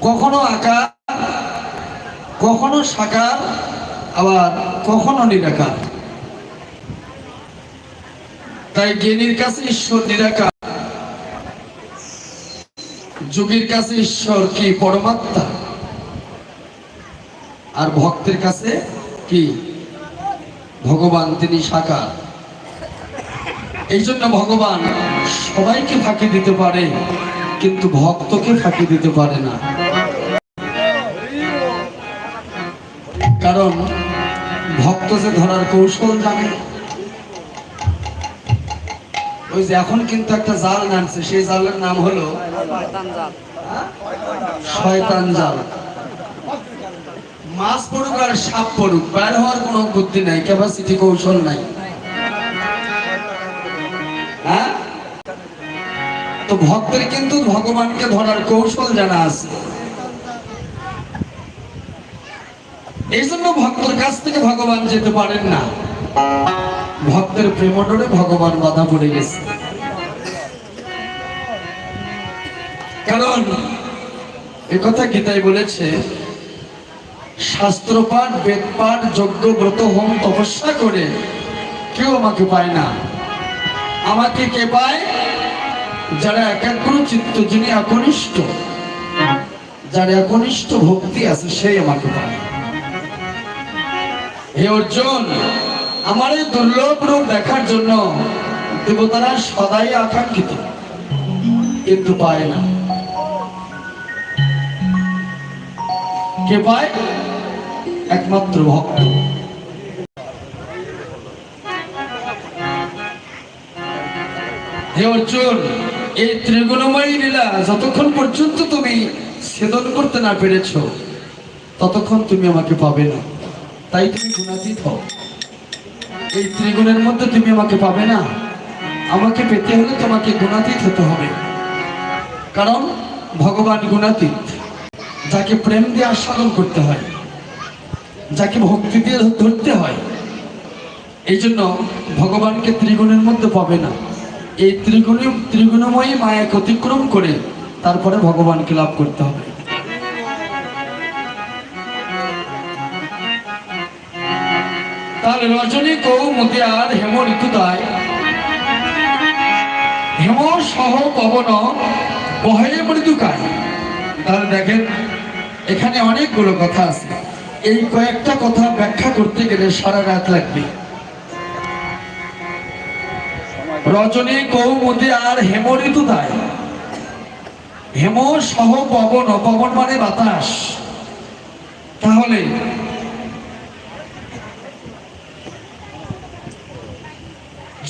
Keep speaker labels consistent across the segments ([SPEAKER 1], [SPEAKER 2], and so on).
[SPEAKER 1] কখনো আকার, কখনো সাকার, আবার কখনো নিরাকার। তাই জ্ঞানীর কাছে ঈশ্বর নিরাকার। যোগীর কাছে ঈশ্বর কি পরমাত্মা? আর ভক্তের কাছে কি? ভগবান, তিনি সাকার। এই জন্য ভগবান সবাইকে ফাঁকি দিতে পারে। কিন্তু ভক্তকে ফাঁকি দিতে পারে না। কারণ ভক্ত যে ধরার কৌশল জানে, ওই যে এখন কিন্তু একটা জাল নামছে, সেই জালের নাম হলো শয়তান জাল। মাছ পড়ুক আর সাপ পড়ুক বাইর হওয়ার কোনো বুদ্ধি নাই ক্যাপাসিটি কৌশল নাই। তো ভক্তের কিন্তু ভগবানকে ধরার কৌশল জানা আছে। এই জন্য ভক্তের কাছ থেকে ভগবান যেতে পারেন না। ভক্তের প্রেমডরে ভগবান বাধা পড়ে গেছে। কারণ কথা গীতায় বলেছে, শাস্ত্রপাঠ, বেদপাঠ, যজ্ঞ, ব্রত, হোম, তপস্যা করে কেউ আমাকে পায় না। আমাকে কে পায়? যারা একাগ্র চিত্ত যিনি একনিষ্ঠ, যার একনিষ্ঠ ভক্তি আছে, সেই আমাকে পায়। হে অর্জুন, আমার এই দুর্লভ রূপ দেখার জন্য দেবতারা সদাই আকাঙ্ক্ষিত, কিন্তু পায় না। কে পায়? একমাত্র ভক্ত। হে অর্জুন এই ত্রিগুণময়ী লীলা যতক্ষণ পর্যন্ত তুমি ছেদন করতে না পেরেছ, ততক্ষণ তুমি আমাকে পাবে না। তাই তুমি গুণাতীত হও। এই ত্রিগুণের মধ্যে তুমি আমাকে পাবে না। আমাকে পেতে হলে তোমাকে গুণাতীত হতে হবে। কারণ ভগবান গুণাতীত, যাকে প্রেম দিয়ে আস্বাদন করতে হয়, যাকে ভক্তি দিয়ে ধরতে হয়, এই জন্য ভগবানকে ত্রিগুণের মধ্যে পাবে না। এই ত্রিগুণ, ত্রিগুণময়ী মায়াকে অতিক্রম করে তারপরে ভগবানকে লাভ করতে হবে। তাহলে রজনী কৌমতি আর হেম ঋতুদায় হেম সহ পবন বহে মৃদুকায়। তাহলে দেখেন, এখানে অনেকগুলো কথা আছে। এই কয়েকটা কথা ব্যাখ্যা করতে গেলে সারা রাত লাগবে। রজনী কৌমতি আর হেম ঋতুদায় হেম সহ পবন পবন মানে বাতাস। তাহলে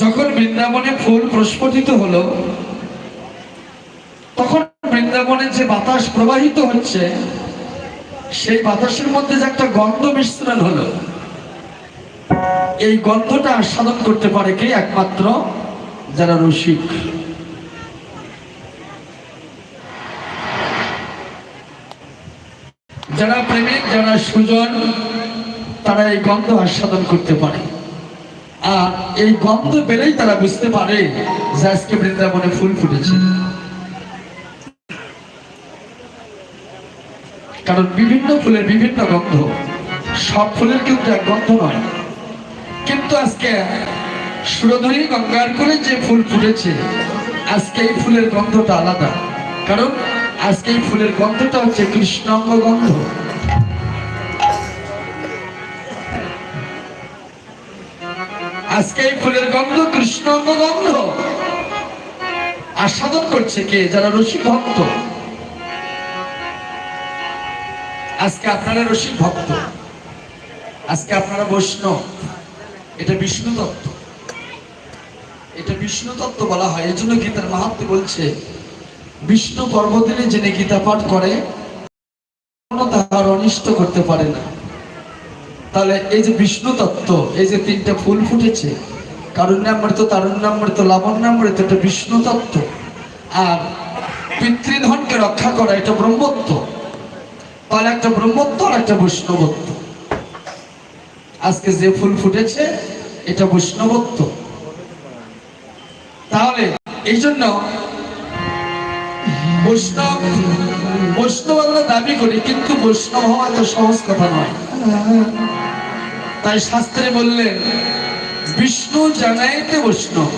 [SPEAKER 1] যখন বৃন্দাবনে ফুল প্রস্ফুটিত হলো, তখন বৃন্দাবনে যে বাতাস প্রবাহিত হচ্ছে, সেই বাতাসের মধ্যে যে একটা গন্ধ মিশ্রণ হলো, এই গন্ধটা আস্বাদন করতে পারে কে একমাত্র যারা রসিক। যারা প্রেমিক, যারা সুজন, তারা এই গন্ধ আস্বাদন করতে পারে। আর এই গন্ধ পেলেই তারা বুঝতে পারে যে আজকে বৃন্দাবনে ফুল ফুটেছে। কারণ বিভিন্ন ফুলের বিভিন্ন গন্ধ, সব ফুলের কিন্তু এক গন্ধ নয়। কিন্তু আজকে সুরধরি গঙ্গার করে যে ফুল ফুটেছে, আজকে এই ফুলের গন্ধটা আলাদা। কারণ আজকে এই ফুলের গন্ধটা হচ্ছে কৃষ্ণাঙ্গ গন্ধ। আজকে এই ফুলের গন্ধ কৃষ্ণাঙ্গ গন্ধ। আস্বাদন করছে কে? যারা রসিক ভক্ত। আজকে আপনারা রসিক ভক্ত। আজকে আপনারা বৈষ্ণব। এটা বিষ্ণু তত্ত্ব। এটা বিষ্ণু তত্ত্ব বলা হয়, এই জন্য গীতার মাহাত্ম বলছে, বিষ্ণু পর্বদিনে যিনি গীতা পাঠ করে তাহার অনিষ্ট করতে পারে না। তাহলে এই যে বিষ্ণু তত্ত্ব, এই যে তিনটা ফুল ফুটেছে, কারুণ্যামৃত, তারুণ্যামৃত, লাবণ্যামৃত, এটা বিষ্ণু তত্ত্ব। আর পিতৃধনকে রক্ষা করা এটা ব্রহ্মত্ব। তাহলে একটা ব্রহ্মত্ব আর একটা বৈষ্ণবত্ব। আজকে যে ফুল ফুটেছে, এটা বৈষ্ণবত্ব। তাহলে এই জন্য বৈষ্ণব আমরা দাবি করি, কিন্তু বৈষ্ণব হওয়া তো সহজ কথা নয়। তাই শাস্ত্রে বললেন, বিষ্ণু জানাইতে বৈষ্ণব।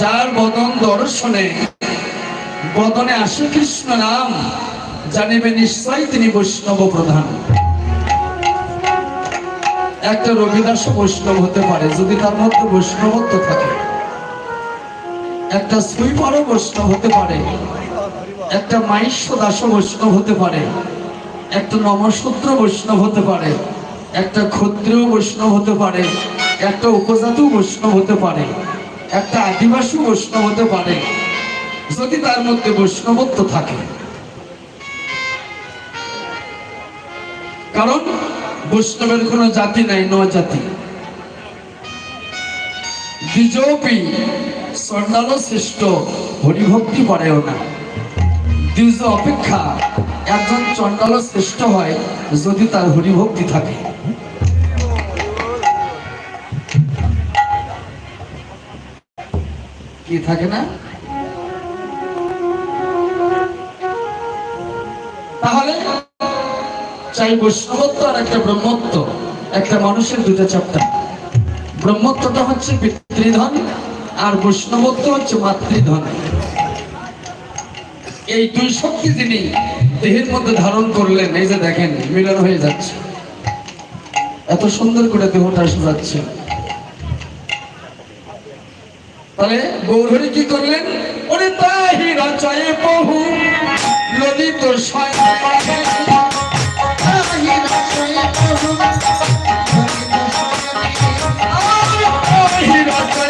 [SPEAKER 1] যার বদন দর্শনে, বদনে আসে কৃষ্ণ নাম, জানিবে নিশ্চয় তিনি বৈষ্ণব প্রধান। একটা রবিদাস বৈষ্ণব হতে পারে, যদি তার মধ্যে বৈষ্ণবত্ব থাকে। একটা সুইপারও বৈষ্ণব হতে পারে, একটা মাইশ্য দাস বৈষ্ণব হতে পারে, একটা নমশূদ্র বৈষ্ণব হতে পারে, একটা ক্ষত্রিয় বৈষ্ণব হতে পারে, একটা উপজাতু বৈষ্ণব হতে পারে, একটা আদিবাসী বৈষ্ণব হতে পারে, যদি তার মধ্যে বৈষ্ণবত্ব থাকে। কারণ বৈষ্ণবের কোনো জাতি নাই ন জাতি। দ্বিজপি চণ্ডাল শ্রেষ্ঠ, হরিভক্তি পরেও না। দ্বিজ অপেক্ষা একজন চণ্ডাল শ্রেষ্ঠ হয় যদি তার হরিভক্তি থাকে। কি থাকে না? চাই বৈষ্ণবত্ব আর একটা ব্রহ্মত্ব। একটা মানুষের দুটো চ্যাপ্টার ব্রহ্মত্বটা হচ্ছে পিতৃধন আর বৈষ্ণবত্ব হচ্ছে মাতৃধন। এই দুই শক্তি তিনি দেহের মধ্যে ধারণ করলেন, এই যে দেখেন, মিলন হয়ে যাচ্ছে। এত সুন্দর করে দেহটা সাজাচ্ছে তাহলে গৌরহরি কি করলেন? ওরে তাহি রচয়ে বহু ললিত তাহি রচয়ে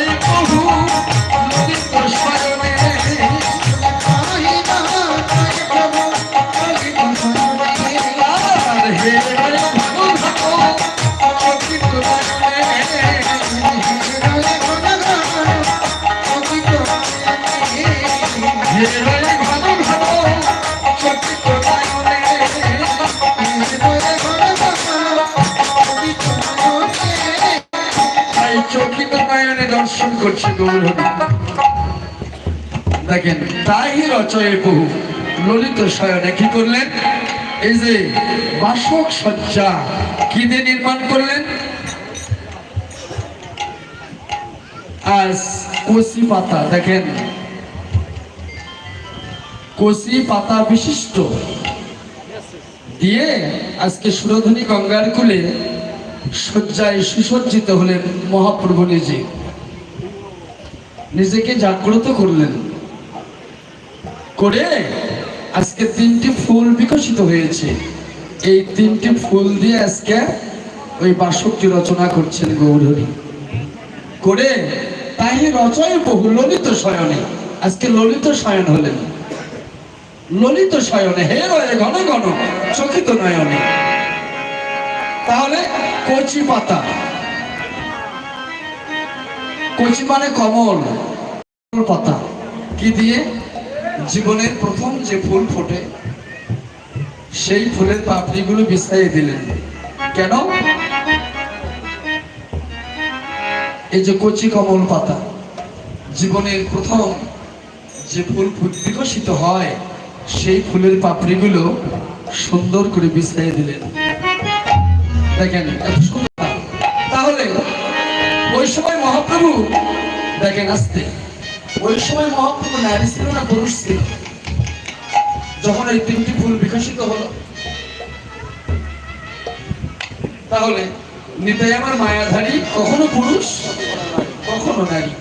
[SPEAKER 1] দেখেন, তাই রচয়ে বহু ললিত কি করলেন? এই যে বাসক সজ্জা কি দিয়ে নির্মাণ করলেন? আজ কচি পাতা, দেখেন। কচি পাতা বিশিষ্ট। দিয়ে আজকে সুরধনী গঙ্গার কুলে শয্যায় সুসজ্জিত হলেন মহাপ্রভু নিজে। নিজেকে জাগ্রত করলেন। করে আজকে তিনটি ফুল বিকশিত হয়েছে। এই তিনটি ফুল দিয়ে আজকে ওই বাসকটি রচনা করছেন গৌরহরি। করে তাই রচয় বহু ললিত শয়নে। আজকে ললিত শয়ন হলেন। ললিত শয়নে হে রয়ে ঘন ঘন চকিত নয়নে। তাহলে কচি পাতা। কচি মানে কমল। পাতা। কি দিয়ে? জীবনের প্রথম যে ফুল ফোটে, সেই ফুলের পাপড়িগুলো বিছাইয়ে দিলেন। কেন? এই যে কচি কমল পাতা, জীবনের প্রথম যে ফুল বিকশিত হয়, সেই ফুলের পাপড়িগুলো সুন্দর করে বিছাইয়ে দিলেন। দেখেন মহাপ্রভু। দেখেন আসতে। ওই সময় মহাপ্রভু নারী ছিল না, পুরুষ ছিল। যখন এই তিনটি ফুল বিকশিত হলো, তাহলে নিতাই আমার মায়াধারী, কখনো পুরুষ, কখনো নারী।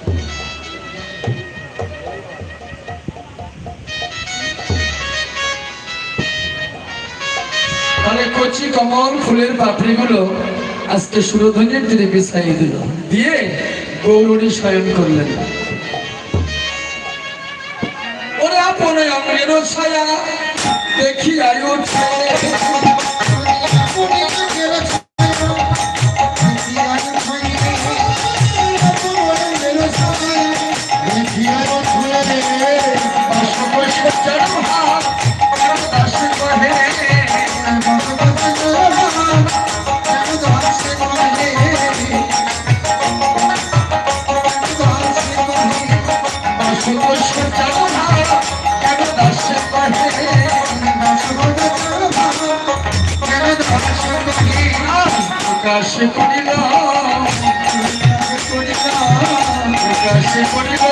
[SPEAKER 1] তাহলে কচি কমল ফুলের পাপড়িগুলো আজকে সুরধ্বনির তিনি বিছাই দিল। দিয়ে গৌরী শয়ন করলেন। ওরা পরে অঙ্গের ছায়া দেখি আয়ু প্রকাশ করিল প্রকাশ করিল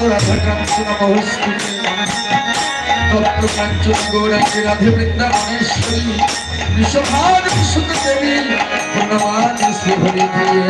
[SPEAKER 1] কান্তরাধা কাঞ্চন মহস্তুতে তত্ত্ব কাঞ্চন গৌরাঙ্গী রাধে বৃন্দাবনেশ্বরী বিশ্বভাগ সুখ দেবী ধন্যবাদ শ্রী হরি দিয়ে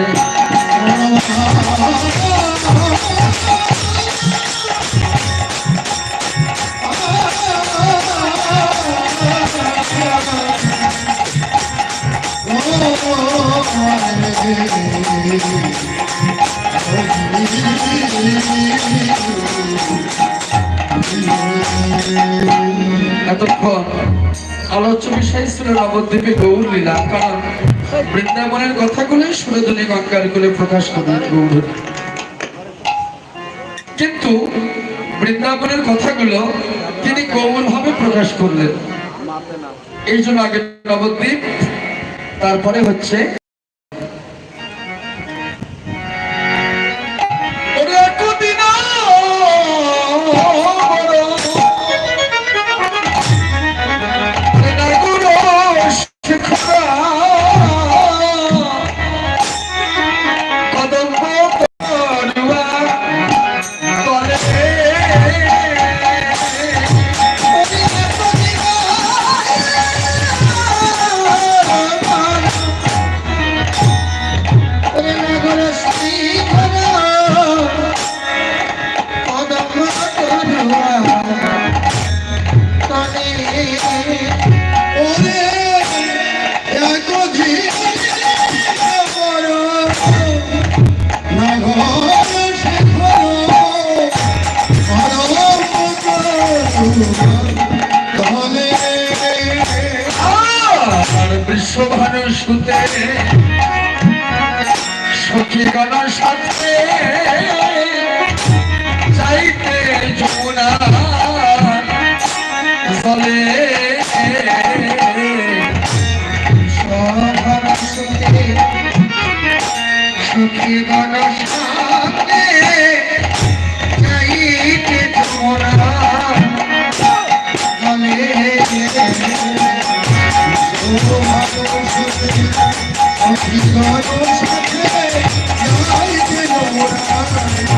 [SPEAKER 1] এতক্ষণ আলোচ্য বিষয় ছিল নবদ্বীপে কারণ বৃন্দাবনের কথাগুলো সুরধনী গঙ্গার গুলে প্রকাশ কিন্তু বৃন্দাবনের কথাগুলো তিনি গৌর ভাবে প্রকাশ করলেন। এই জন্য আগে নবদ্বীপ, তারপরে হচ্ছে तेरे Sri Rama Chandra, Nai Ke Namora,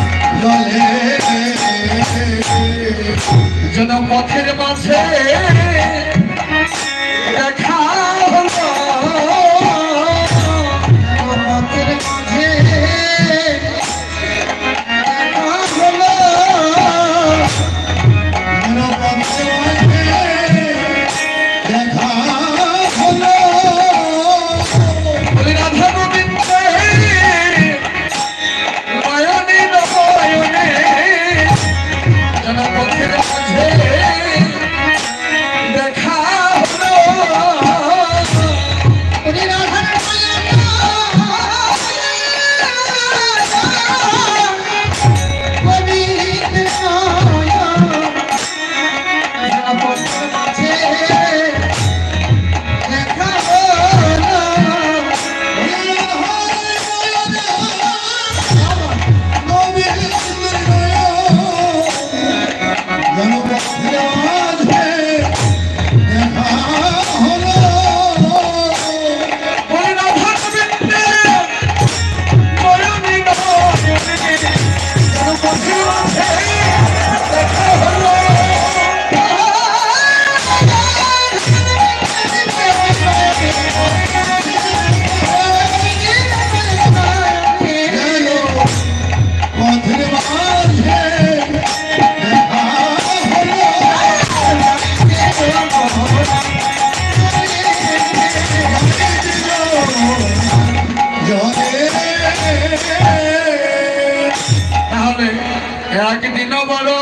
[SPEAKER 1] একদিন বড়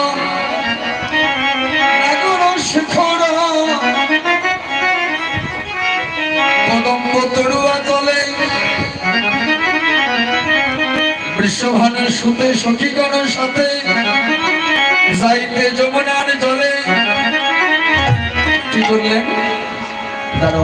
[SPEAKER 1] শিখর কদম্ব তরুয়া তলে বৃষভানের সুতে সখীগণের সাথে যাইতে যমুনার জলে। কি করলেন? দাঁড়ো